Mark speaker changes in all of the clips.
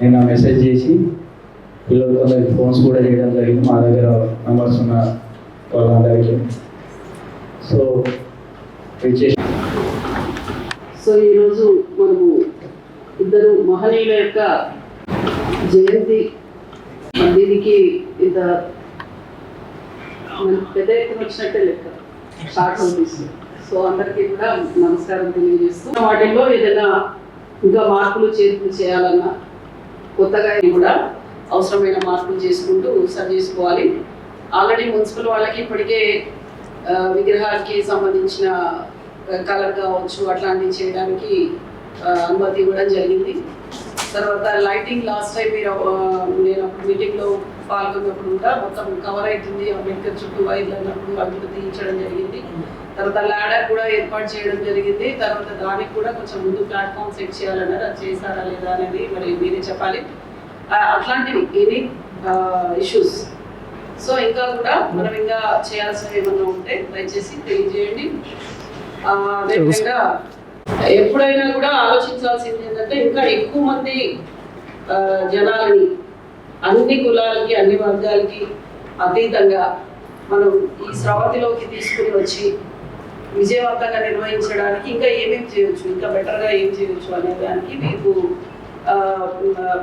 Speaker 1: నేను మెసేజ్ చేసి పిల్లలకి ఫోన్స్ కూడా చేయడం జరిగింది. మా దగ్గర నంబర్స్ ఉన్న వాళ్ళందరికీ. సో
Speaker 2: సో ఈరోజు మనము ఇద్దరు మహనీయుల యొక్క జయంతి. దీనికి ఇంత పెద్ద ఎత్తున వచ్చినట్టే లెక్క. షార్ట్ నోటీస్ సో అందరికీ కూడా నమస్కారం తెలియజేస్తూ. వాటిల్లో ఏదైనా ఇంకా మార్పులు చేర్పులు చేయాలన్నా కొత్తగా కూడా అవసరమైన మార్పులు చేసుకుంటూ సరి చేసుకోవాలి. ఆల్రెడీ మున్సిపల్ వాళ్ళకి ఇప్పటికే విగ్రహాలకి సంబంధించిన కలర్ కావచ్చు అట్లాంటివి చేయడానికి అనుమతి ఇవ్వడం జరిగింది. తర్వాత లైటింగ్ లాస్ట్ టైం మీరు నేను అప్పుడు మీటింగ్లో పాల్గొన్నప్పుడు కూడా మొత్తం కవర్ అవుతుంది. అంబేద్కర్ చుట్టూ వైర్లు అన్నప్పుడు అభివృద్ధి తీయించడం జరిగింది. తర్వాత ల్యాడర్ కూడా ఏర్పాటు చేయడం జరిగింది. తర్వాత దానికి కూడా కొంచెం ముందు ప్లాట్ఫామ్ సెట్ చేయాలన్నారు. అది చేశారా లేదా అనేది మరి మీరే చెప్పాలి. అట్లాంటివి ఎనీ ఇష్యూస్ సో ఇంకా కూడా మనం ఇంకా చేయాల్సినవి ఏమన్నా ఉంటే దయచేసి తెలియజేయండి. అదేవిధంగా ఎప్పుడైనా కూడా ఆలోచించాల్సింది ఏంటంటే ఇంకా ఎక్కువ మంది జనాలని అన్ని కులాలకి అన్ని వర్గాలకి అతీతంగా మనం ఈ స్రవంతిలోకి తీసుకుని వచ్చి విజయవంతంగా నిర్వహించడానికి ఇంకా ఏమేమి చేయొచ్చు? ఇంకా బెటర్గా ఏం చేయొచ్చు అనే దానికి మీకు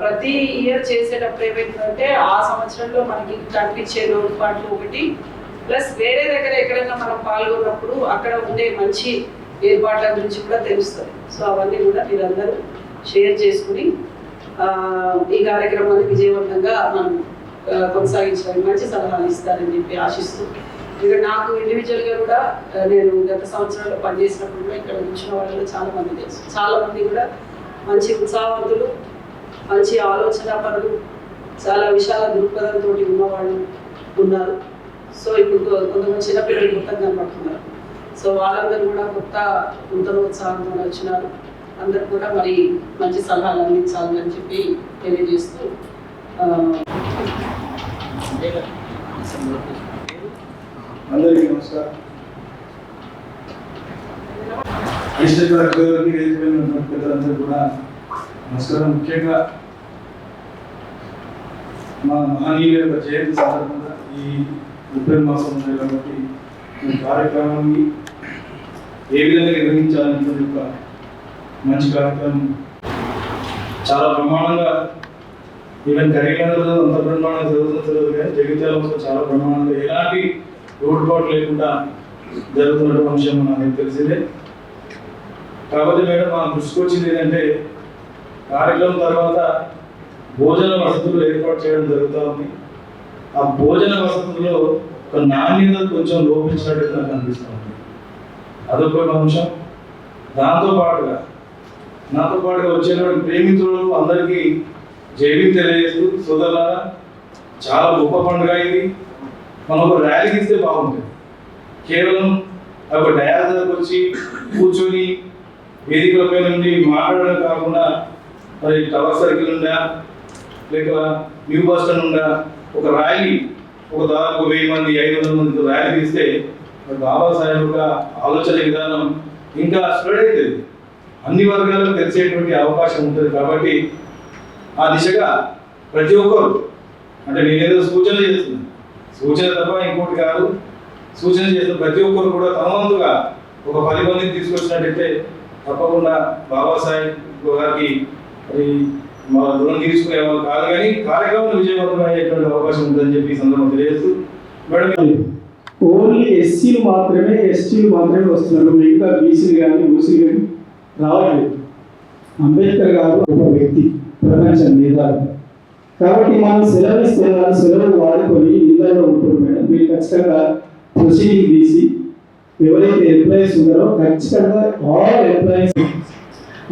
Speaker 2: ప్రతి ఇయర్ చేసేటప్పుడు ఏమైందంటే ఆ సంవత్సరంలో మనకి కనిపించే లోటుపాట్లు ఒకటి ప్లస్ వేరే దగ్గర ఎక్కడైనా మనం పాల్గొన్నప్పుడు అక్కడ ఉండే మంచి ఏర్పాట్ల గురించి కూడా తెలుస్తుంది సో అవన్నీ కూడా మీరందరూ షేర్ చేసుకుని ఈ కార్యక్రమాన్ని విజయవంతంగా మనం కొనసాగించడానికి మంచి సలహాలు ఇస్తారని చెప్పి ఆశిస్తూ ఇక నాకు ఇండివిజువల్గా కూడా నేను గత సంవత్సరాల్లో పనిచేసినప్పుడు కూడా ఇక్కడ వచ్చిన వాళ్ళు చాలా మంది తెలుసు. చాలా మంది కూడా మంచి ఉత్సాహవంతులు మంచి ఆలోచన పనులు చాలా విశాల దృక్పథంతో ఉన్నవాళ్ళు ఉన్నారు. సో ఇప్పుడు కొంతమంది చిన్నపిల్లలు కొత్తగా కనబడుతున్నారు సో వాళ్ళందరూ కూడా కొత్త నూతన ఉత్సాహంతో వచ్చినారు. అందరు కూడా మరి మంచి సలహాలు అందించాలని చెప్పి తెలియజేస్తూ
Speaker 3: అందరికీ నమస్కారం. డిస్ట్రిక్ట్ కలెక్టర్ గారికి వేదిక పెద్దలందరూ కూడా నమస్కారం. ముఖ్యంగా మా మహనీయుల యొక్క జయంతి సందర్భంగా ఈ ఏప్రిల్ మాసం ఉంది కాబట్టి ఈ కార్యక్రమాన్ని ఏ విధంగా నిర్వహించాలనే ఒక మంచి కార్యక్రమం చాలా బ్రహ్మాండంగా ఈవెన్ కరీంనగర్లో అంత బ్రహ్మాండంగా జరుగుతుందో తెలియదు కానీ జగిత్యాల చాలా బ్రహ్మాండంగా. ఎలాంటి లోటుపాటు లేకుండా జరుగుతున్న అంశం నాకు తెలిసిందే. కాబట్టి మేడం మా దృష్టికి వచ్చింది ఏంటంటే కార్యక్రమం తర్వాత భోజన వసతులు ఏర్పాటు చేయడం జరుగుతూ ఉంది. ఆ భోజన వసతుల్లో ఒక నాణ్యత కొంచెం లోపించినట్టు నాకు అనిపిస్తూ ఉంది. అదొక అంశం. దాంతో పాటుగా నాతో పాటుగా వచ్చేటువంటి ప్రేమితులు అందరికీ జైవి తెలియజేస్తూ సోదరులారా చాలా గొప్ప పండుగ ఇది. మనం ఒక ర్యాలీకి ఇస్తే బాగుంటుంది. కేవలం ఒక డయాస్ వచ్చి కూర్చొని వేదికలపై నుండి మాట్లాడడం కాకుండా మరి టవర్ సర్కిల్ ఉందా లేక న్యూ బస్ స్టాండ్ ఉందా ఒక ర్యాలీ ఒక దాదాపు ఒక వెయ్యి మంది ఐదు వందల మంది ర్యాలీ తీస్తే బాబా బాబాసాహెబ్ యొక్క ఆలోచన విధానం ఇంకా స్ప్రెడ్ అవుతుంది. అన్ని వర్గాలకు తెలిసేటువంటి అవకాశం ఉంటుంది కాబట్టి ఆ దిశగా ప్రతి ఒక్కరు అంటే నేనేదో సూచన చేస్తున్నాను సూచన తప్ప ఇంకోటి కాదు. సూచన చేస్తున్న ప్రతి ఒక్కరు కూడా తమ వంతుగా ఒక పది మందిని తీసుకొచ్చినట్టయితే తప్పకుండా బాబాసాహెబ్ గారికి మరి మా రుణం తీసుకునే వాళ్ళు కాదు కానీ కార్యక్రమం విజయవంతం అయ్యేటువంటి అవకాశం ఉందని చెప్పి సందర్భం తెలియజేస్తూ మేడం
Speaker 4: ఓన్లీ ఎస్సీలు మాత్రమే ఎస్టీలు మాత్రమే వస్తున్నారు. మిగతా బీసీలు కానీ ఓసీలు కానీ రావట్లేదు. అంబేద్కర్ గారు ఒక వ్యక్తి ప్రపంచం మీద కాబట్టి మనం సెలవు ఇస్తే వాళ్ళు సెలవు వాడుకొని ఇళ్ళలో ఉంటుంది మేడం. మీరు ఖచ్చితంగా ప్రొసీడింగ్ తీసి ఎవరైతే ఎంప్లాయీస్ ఉన్నారో ఖచ్చితంగా ఆల్ ఎంప్లాయీస్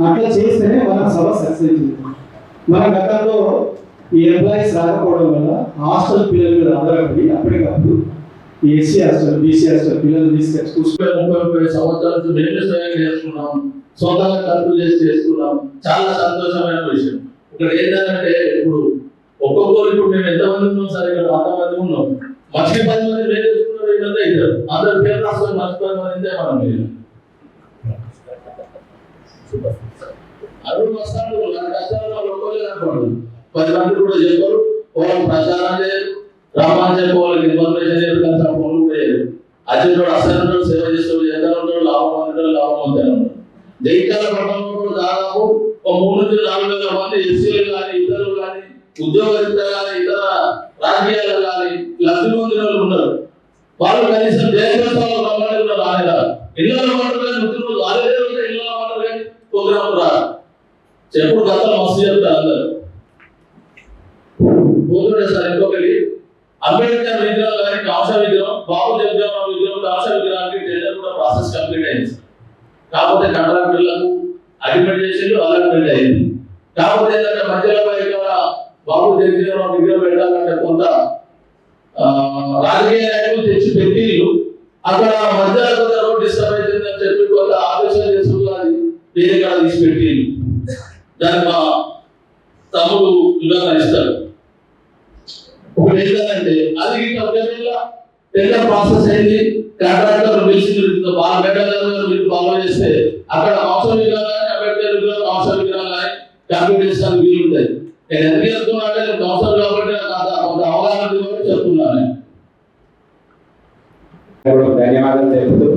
Speaker 4: అట్లా చేస్తేనే మన సభ సక్సెస్ అవుతుంది మన గతంలో ఈ ఎంప్లాయీస్ రాకపోవడం వల్ల హాస్టల్ పిల్లల మీద ఆధారపడి అప్పటికప్పుడు ఏసీ హాస్టల్ బీసీ హాస్టల్ పిల్లలు తీసుకొచ్చి
Speaker 5: ముప్పై ముప్పై ముప్పై సంవత్సరాల నుంచి చేసుకున్నాం. సొంతంగా ఖర్చులు చేసి చేసుకున్నాం. చాలా సంతోషమైన విషయం. ఇక్కడ ఏంటంటే ఇప్పుడు ఒక్కొక్కరు ఇప్పుడు మేము ఎంతమంది ఉన్నాం సరే? ఇక్కడ వంద మంది ఉన్నాం. మనిషి పది మంది వేరే చూసుకున్నారు ఏంటంటే ఇద్దరు అందరు పేరు రాసుకొని మనిషి పది మంది ఇంతే మనం మీరు అరుణ్ వస్తాడు నా కష్టాలు వాళ్ళు అనుకోండి. పది మంది కూడా చెప్పరు వాళ్ళకి ప్రచారం చేయరు. రామాన్ని చెప్పి వాళ్ళకి ఇన్ఫర్మేషన్ చేయరు కానీ ఫోన్ కూడా చేయరు. అర్జునుడు అసలు సేవ చేస్తాడు ఎంత ఉంటాడు లాభం ఉంటాడు లాభం అంతే ఉంటాడు జైత్యాల పట్టణంలో కూడా దాదాపు ఒక మూడు నుంచి నాలుగు వేల మంది ఎస్సీలు కానీ ఇతర ఉద్యోగరీత్యా కానీ ఇతర రాజకీయాలు కానీ లబ్ధి పొందిన వాళ్ళు ఉన్నారు. వాళ్ళు కనీసం దేశంలో రమ్మని కూడా రాలేదా? ఇళ్ళలో మాటలు కానీ ఉద్యోగులు వాళ్ళే ఉంటే ఇళ్ళలో మాటలు కానీ ప్రోగ్రాం రా చెప్పుడు కథలు మస్తు చెప్తారు అందరు. పోతుండే సార్ ఇంకొకటి. అంబేద్కర్ విగ్రహం కానీ కాంస విగ్రహం బాబు జగ్జామ విగ్రహం కాంస విగ్రహానికి టెండర్ కూడా ప్రాసెస్ కంప్లీట్ అయింది. సార్. కాకపోతే కాంట్రాక్టర్లకు అగ్రిమెంట్ చేసి అలాట్మెంట్ అయింది. కాకపోతే ఏంటంటే మధ్యలో బాబు జగజ్జీవన్ విగ్రహం పెట్టాలంటే కొంత ఆ, రాజకీయ నాయకులు తెచ్చి పెట్టిళ్ళు. అక్కడ మధ్యాహ్న కొంత రోడ్ డిస్టర్బ్ అవుతుందని చెప్పి కొంత ఆలోచన చేసుకుని నేను ఇక్కడ తీసి పెట్టిళ్ళు దాన్ని మా తమ్ముడు వివరణ ఇస్తాడు ఒకటి ఏంటంటే అది టెండర్ ప్రాసెస్ అయింది. కాంట్రాక్టర్ పిలిచింది వాళ్ళ పెట్టాలని మీరు ఫాలో చేస్తే అక్కడ అవసరం విగ్రహాలు కానీ అంబేద్కర్ విగ్రహం అవసరం విగ్రహాలు కానీ కంప్లీట్ వీలు ఉంటాయి నేను ఎందుకు చెప్తున్నా అంటే నేను కౌన్సిలర్ కాబట్టి నాకు కొంత అవగాహన చెప్తున్నాను.
Speaker 6: ధన్యవాదాలు తెలుపుతూ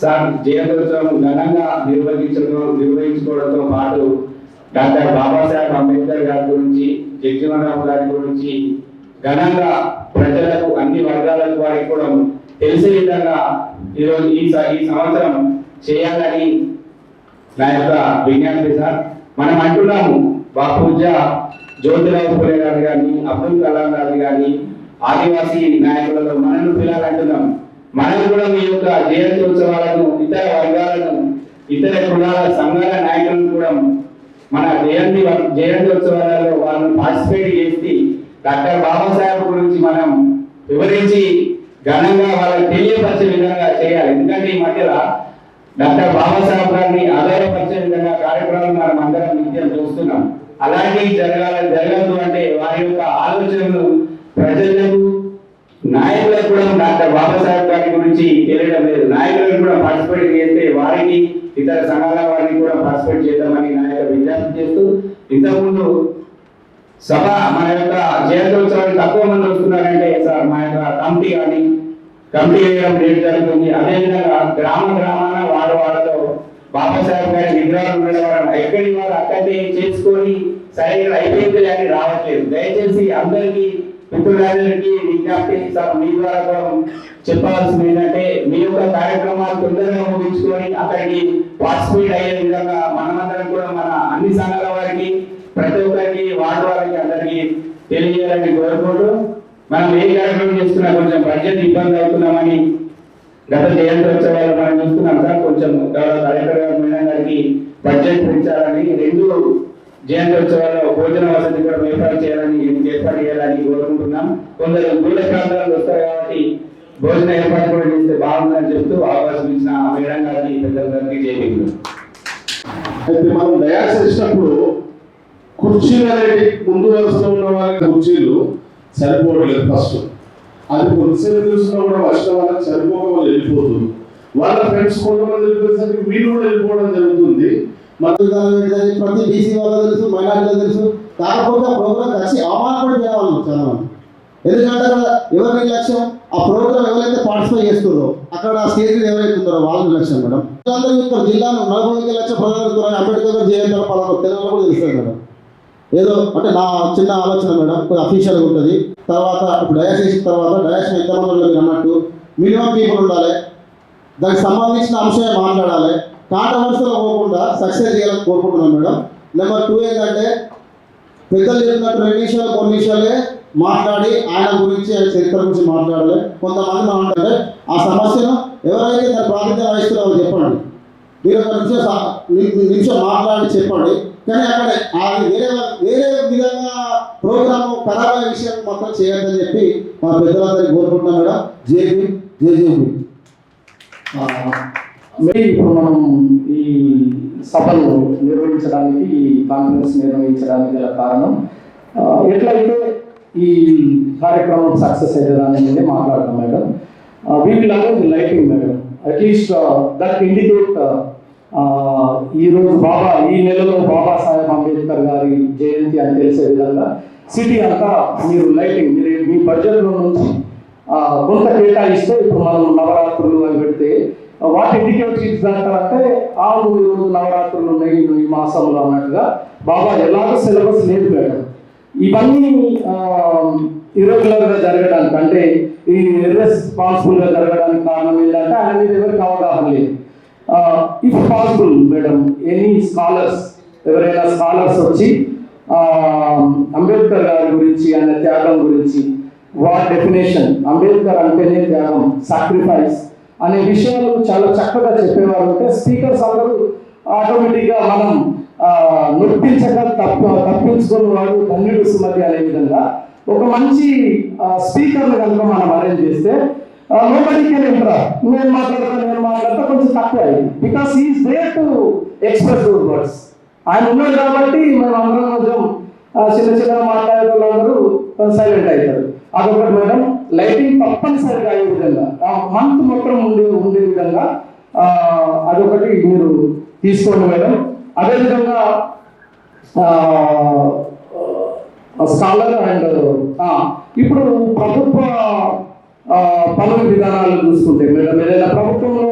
Speaker 6: సార్ జయంత్యోత్సవం ఘనంగా నిర్వహించడం నిర్వహించుకోవడంతో పాటు డాక్టర్ బాబాసాహెబ్ అంబేద్కర్ గారి గురించి జగ్జీవనరావు గారి గురించి ఘనంగా ప్రజలకు అన్ని వర్గాలకు వారికి కూడా తెలిసే విధంగా ఈరోజు ఈ ఈ సంవత్సరం చేయాలని నా యొక్క విజ్ఞప్తి సార్. మనం అంటున్నాము బాపూజ జ్యోతిరావు ఫులే గారు కానీ అబ్దుల్ కలాం గారు కానీ ఆదివాసీ నాయకులలో మనల్ని పిలాలంటున్నాం. మనం కూడా మీ యొక్క జయంత్యోత్సవాలను ఇతర వర్గాలను ఇతర కులాల సంఘాల నాయకులను కూడా మన జయంతి వ- ఉత్సవాలలో వాళ్ళని పార్టిసిపేట్ చేసి డాక్టర్ బాబాసాహెబ్ గురించి మనం వివరించి ఘనంగా వాళ్ళకి తెలియపరిచే విధంగా చేయాలి. ఎందుకంటే ఈ మధ్యలో డాక్టర్ బాబాసాహెబ్ గారిని ఆధారపరిచే విధంగా కార్యక్రమాలు మనం అందరం నిత్యం చూస్తున్నాం. అలాంటివి జరగాల జరగదు అంటే వారి యొక్క ఆలోచనలు ప్రజలకు నాయకులకు కూడా డాక్టర్ బాబాసాహెబ్ గారి గురించి తెలియడం లేదు. నాయకులను కూడా పార్టిసిపేట్ చేస్తే వారికి ఇతర సంఘాల వారిని కూడా పార్టిసిపేట్ చేద్దామని నా యొక్క విజ్ఞప్తి చేస్తూ ఇంతకుముందు సభ మన యొక్క జయంత్యోత్సవానికి తక్కువ మంది వస్తున్నారంటే సార్ మా యొక్క కమిటీ కానీ కమిటీ వేయడం రేట్ జరుగుతుంది. అదేవిధంగా గ్రామ గ్రామాన వాడ వాళ్ళతో బాబాసాహెబ్ గారి విగ్రహాలు ఉండడం ఎక్కడి వారు అక్కడే చేసుకొని సరైన ఇక్కడ అయిపోయింది అని రావట్లేదు. దయచేసి అందరికీ మిత్రులందరికీ విజ్ఞప్తి సార్ మీ ద్వారా కూడా చెప్పాల్సింది ఏంటంటే మీ యొక్క కార్యక్రమాలు తొందరగా ముగించుకొని అక్కడికి పార్టిసిపేట్ అయ్యే విధంగా మనమందరం కూడా మన అన్ని సంఘాల వారికి ప్రతి ఒక్కరికి వార్డు వారికి అందరికీ తెలియజేయాలని కోరుకుంటూ మనం ఏ కార్యక్రమం చేస్తున్నా కొంచెం బడ్జెట్ ఇబ్బంది అవుతున్నామని గత జయంత్యోత్సవాలు మనం చూస్తున్నాం సార్ కొంచెం గౌరవ కలెక్టర్ గారు మేడం గారికి బడ్జెట్ పెంచాలని రెండు జయంత్యోత్సవాల్లో భోజన వసతి కూడా ఏర్పాటు చేయాలని ఏర్పాటు చేయాలని కోరుకుంటున్నాం. కొందరు దూర ప్రాంతాలకు వస్తారు కాబట్టి భోజన ఏర్పాటు కూడా చేస్తే బాగుందని చెప్తూ అవకాశం ఇచ్చిన మేడం గారికి పెద్దలందరికీ జైలు
Speaker 7: మనం తయారు చేసినప్పుడు కుర్చీలు అనేది ముందు వరుసలో ఉన్న వాళ్ళకి కుర్చీలు సరిపోవట్లేదు ఫస్ట్. అది కొద్దిసేపు చూసినా కూడా వర్షం వాళ్ళకి సరిపోక వాళ్ళు వెళ్ళిపోతుంది. వాళ్ళ ఫ్రెండ్స్ కొంతమంది వెళ్ళిపోయేసరికి వీళ్ళు కూడా వెళ్ళిపోవడం జరుగుతుంది.
Speaker 8: విధానం ప్రతి బీసీ వాళ్ళ తెలుసు మైనార్టీ తెలుసు. కాకపోతే ఆ ప్రోగ్రామ్ వచ్చి కూడా చేయాలి చాలా మంది ఎందుకంటే అక్కడ ఎవరి లక్ష్యం? ఆ ప్రోగ్రామ్ ఎవరైతే పార్టిసిపేట్ చేస్తుందో అక్కడ స్టేజ్ మీద ఎవరైతే ఉన్నారో వాళ్ళ లక్ష్యం మేడం. అందరూ చెప్తారు జిల్లాలో నలభై ఐదు లక్షల ప్రజలు అంబేద్కర్ గారు జయంతి పలానా తెలంగాణ కూడా తెలుస్తారు మేడం. ఏదో అంటే నా చిన్న ఆలోచన మేడం కొంచెం అఫీషియల్గా ఉంటుంది. తర్వాత ఇప్పుడు డయాస్ చేసిన తర్వాత డయాస్ ఎంతమంది ఉన్నారు మీరు అన్నట్టు మినిమం పీపుల్ ఉండాలి. దానికి సంబంధించిన అంశమే మాట్లాడాలి. కాంట్రవర్సీలో పోకుండా సక్సెస్ చేయాలని కోరుకుంటున్నాం మేడం. నెంబర్ టూ ఏంటంటే పెద్దలు చెప్పినట్టు రెండు విషయాలు కొన్ని విషయాలే మాట్లాడి ఆయన గురించి ఆయన చరిత్ర గురించి మాట్లాడాలి. కొంతమంది మాట్లాడాలి ఆ సమస్యను ఎవరైతే దాని ప్రాతినిధ్యం వహిస్తున్నారో చెప్పండి. మీరు ఒక నిమిషం నిమిషం మాట్లాడి చెప్పండి. కానీ అక్కడ అది వేరే వేరే విధంగా ప్రోగ్రామ్ ఖరాబ్ అయ్యే విషయం మొత్తం చేయొద్దని చెప్పి మా పెద్దలందరికీ కోరుకుంటున్నాం మేడం. జేబీ జేజేబీ
Speaker 1: ఇప్పుడు మనం ఈ సభను నిర్వహించడానికి ఈ కాన్ఫరెన్స్ నిర్వహించడానికి గల కారణం ఎట్లయితే ఈ కార్యక్రమం సక్సెస్ అయ్యేదాన్ని అనేది మాట్లాడతాం madam. We will allow the lighting madam. At least that indicate ఈరోజు బాబా ఈ నెలలో బాబా జయంతి అని తెలిసే విధంగా సిటీ అంతా మీరు లైటింగ్ మీరు మీ బడ్జెట్లో నుంచి కొంత కేటాయిస్తే ఇప్పుడు మనం నవరాత్రులు అని పెడితే వాట్ ఇండికేట్ ఇచ్చిందంటే అవును రోజు నవరాత్రులు ఉన్నాయి ఈ మాసంలో అన్నట్టుగా బాబా ఎలాగో సిలబస్ లేదు మేడం. ఇవన్నీ ఇరెగ్యులర్గా జరగడానికి అంటే ఈ ఇర్రెస్పాన్సిబుల్గా జరగడానికి కారణం ఏంటంటే ఆయన మీద ఎవరికి అవగాహన లేదు. If possible madam any scholars ఎవరైనా స్కాలర్స్ వచ్చి అంబేద్కర్ గారి గురించి ఆయన త్యాగం గురించి వార్ డెఫినేషన్ అంబేద్కర్ అంటేనే త్యాగం సాక్రిఫైస్ అనే విషయాలు చాలా చక్కగా చెప్పేవారు. అంటే స్పీకర్స్ అందరూ ఆటోమేటిక్గా మనం నొప్పించక తప్ప తప్పించుకుని వాడు ధన్యుడు సుమతి అనే విధంగా ఒక మంచి స్పీకర్ని కనుక మనం అరేంజ్ చేస్తే నోబడి కెన్ ఇంట్రా నేను మాట్లాడతాను నేను మాట్లాడతా కొంచెం తక్కువ because is there to express words ఆయన ఉన్నాడు కాబట్టి మనం అందరం కొంచెం చిన్న చిన్న మాట్లాడే సైలెంట్ అవుతారు. అదొకటి మేడం లైటింగ్ తప్పనిసరిగా అయ్యే విధంగా మంత్ మొత్తం ఉండే ఉండే విధంగా అదొకటి మీరు తీసుకోండి మేడం. అదేవిధంగా స్కాలర్ అండ్ ఇప్పుడు ప్రభుత్వ పనుల విధానాలు చూసుకుంటే మేడం ఏదైనా ప్రభుత్వంలో